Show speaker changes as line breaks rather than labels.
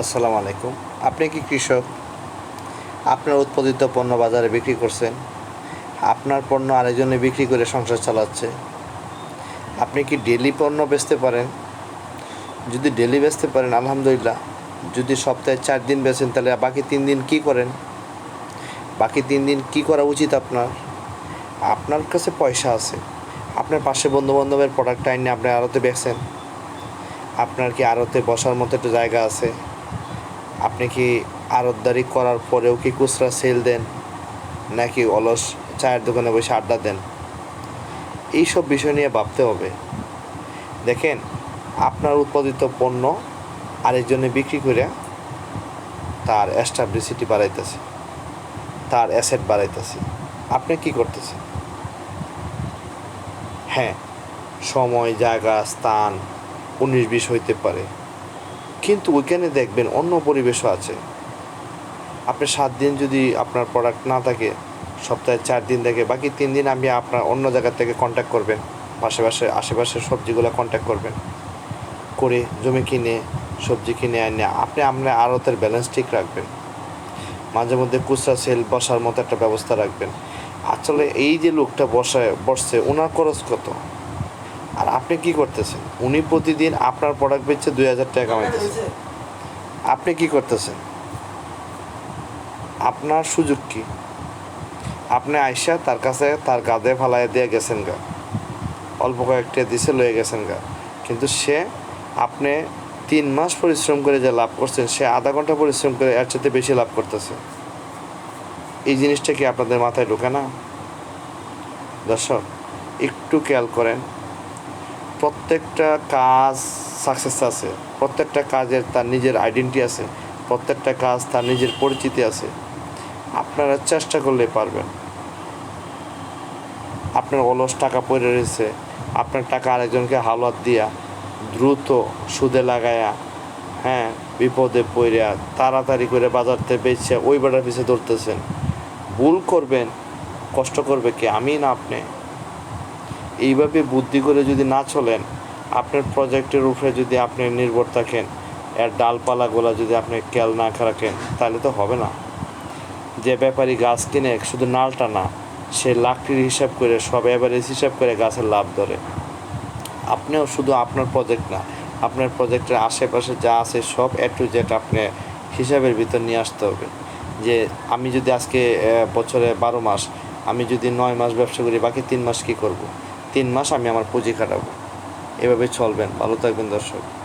আসসালামু আলাইকুম। আপনি কি কৃষক? আপনার উৎপাদিত পণ্য বাজারে বিক্রি করছেন। আপনার পণ্য আরেকজনে বিক্রি করে সংসার চালাচ্ছে। আপনি কি ডেলি পণ্য বেচতে পারেন? যদি ডেলি বেচতে পারেন, আলহামদুলিল্লাহ। যদি সপ্তাহে চার দিন বেচেন, তাহলে বাকি তিন দিন কি করেন? বাকি তিন দিন কি করা উচিত আপনার? আপনার কাছে পয়সা আছে। আপনার পাশে বন্ধু বান্ধবের প্রোডাক্ট আইনে আপনি আড়তে বেচেন। আপনার কি আড়তে বসার মতো একটা জায়গা আছে? আপনি কি আড়তদারি করার পরেও কি খুচরা সেল দেন? নাকি অলস চায়ের দোকানে বসে আড্ডা দেন? এই সব বিষয় নিয়ে ভাবতে হবে। দেখেন, আপনার উৎপাদিত পণ্য আরেকজনে বিক্রি করে তার এস্টাবলিসিটি বাড়াইতেছে, তার অ্যাসেট বাড়াইতেছে। আপনি কি করতেছেন? হ্যাঁ সময়, জায়গা, স্থান, উনিশ বিশ হইতে পারে। কিন্তু ওইখানে দেখবেন অন্য পরিবেশও আছে। আপনি সাত দিন যদি আপনার প্রোডাক্ট না থাকে, সপ্তাহে চার দিন থেকে বাকি তিন দিন আপনি আপনার অন্য জায়গা থেকে কন্ট্যাক্ট করবেন। পাশাপাশি আশেপাশের সবজিগুলো কন্ট্যাক্ট করবেন। করে জমি কিনে, সবজি কিনে আনে আপনি আপনার আড়তের ব্যালেন্স ঠিক রাখবেন। মাঝে মধ্যে খুচরা সেল বসার মতো একটা ব্যবস্থা রাখবেন। আসলে এই যে লোকটা বসায়, বসছে, ওনার খরচ কত? আর আপনি কি করতেছেন? উনি প্রতিদিন আপনার প্রোডাক্ট বেচছে দুই হাজার টাকা কামাইতেছে আপনি কি করতেছেন? আপনার সুযোগ কি? আপনি আইসা তার কাছে তার গাদে ফালাই দিয়ে গেছেন গা। অল্প কয়েকটা দিছে লয়ে গেছেন গা। কিন্তু সে আপনি তিন মাস পরিশ্রম করে যে লাভ করছেন সে আধা ঘণ্টা পরিশ্রম করে এর চাইতে বেশি লাভ করতেছে। এই জিনিসটা কি আপনাদের মাথায় ঢোকে না? দর্শক একটু খেয়াল করেন প্রত্যেকটা কাজ সাকসেস আছে, প্রত্যেকটা কাজের তার নিজের আইডেন্টি আছে, প্রত্যেকটা কাজ তার নিজের পরিচিতি আছে। আপনারা চেষ্টা করলে পারবেন। আপনার অলস টাকা পড়ে রয়েছে, আপনার টাকা আরেকজনকে হালত দিয়া দ্রুত সুদে লাগায়া হ্যাঁ বিপদে পড়িয়া তাড়াতাড়ি করে বাজারতে বেচে ওই বেড়ার পিছিয়ে ধরতেছেন ভুল করবেন, কষ্ট করবে কি? আমি না আপনি। এইভাবে বুদ্ধি করে যদি না চলেন, আপনার প্রজেক্টের উপরে যদি আপনি নির্ভর থাকেন, এর ডালপালাগুলো যদি আপনি খেয়াল না রাখেন, তাহলে তো হবে না। যে ব্যাপারী গাছ কিনে শুধু নালটা না, সে লাকড়ির হিসাব করে, সব এভারেজ হিসাব করে গাছের লাভ ধরে। আপনিও শুধু আপনার প্রজেক্ট না, আপনার প্রজেক্টের আশেপাশে যা আছে সব এ টু জেড আপনি হিসাবের ভিতর নিয়ে আসতে হবে। যে আমি যদি আজকে বছরে বারো মাস, আমি যদি নয় মাস ব্যবসা করি, বাকি তিন মাস কী করব? তিন মাস আমি আমার পুঁজি কাটাবো। এভাবে চলবেন। ভালো থাকবেন দর্শক।